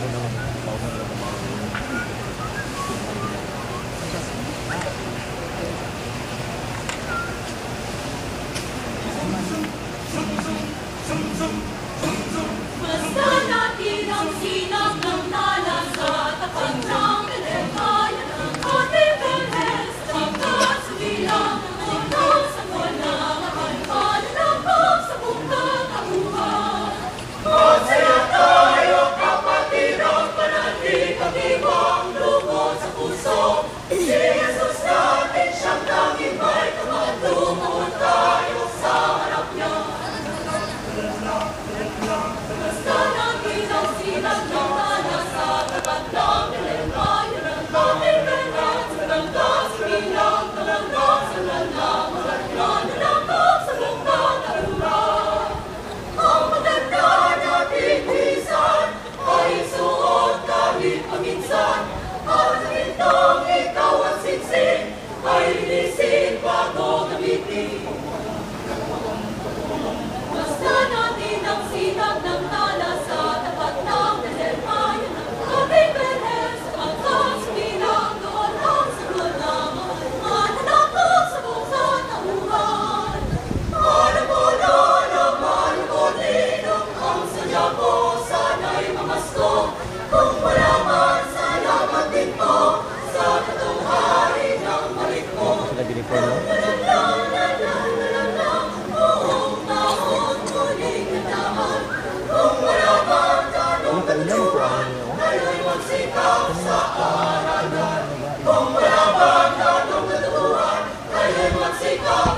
Zoom, zoom, zoom, zoom. Pasko. Kung wala man, salamat din po sa katuhari ng balik mo. Nabili po, no? Mexico!